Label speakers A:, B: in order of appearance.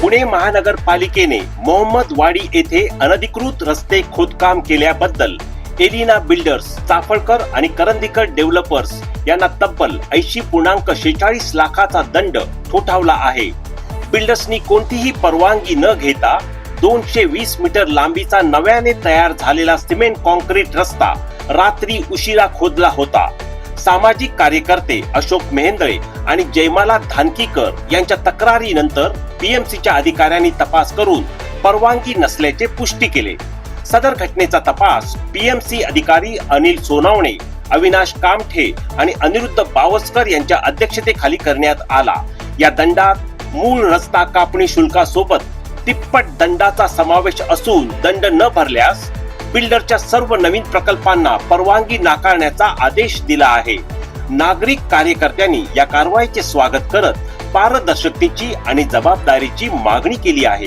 A: पुणे महानगरपालिकेने मोहम्मद वाडी येथे अनधिकृत रस्ते खोदकाम केल्याबद्दल एलिना बिल्डर्स चाफळकर आणि करंदीकर डेव्हलपर्स यांना तब्बल ऐंशी पूर्णांक शेचाळीस लाखाचा दंड ठोठावला आहे. बिल्डर्सनी कोणतीही परवानगी न घेता दोनशे वीस मीटर लांबीचा नव्याने तयार झालेला सिमेंट कॉन्क्रीट रस्ता रात्री उशिरा खोदला होता. सामाजिक कार्यकर्ते अशोक मेहेंदळे आणि जयमाला धानकीकर यांच्या तक्रारीनंतर पीएमसीच्या अधिकाऱ्यांनी तपास करून परवानगी नसल्याचे पुष्टी केले. सदर घटनेचा तपास पीएमसी अधिकारी अनिल सोनावणे अविनाश कामठे आणि अनिरुद्ध बावस्कर यांच्या अध्यक्षतेखाली करण्यात आला. या दंडात मूळ रस्ता कापणी शुल्कासोबत तिप्पट दंडाचा समावेश असून दंड न भरल्यास बिल्डरच्या सर्व नवीन प्रकल्पांना परवानगी नाकारण्याचा आदेश दिला आहे. नागरिक कार्यकर्त्यांनी या कारवाईचे स्वागत करत पारदर्शकतेची आणि जबाबदारीची मागणी केली आहे.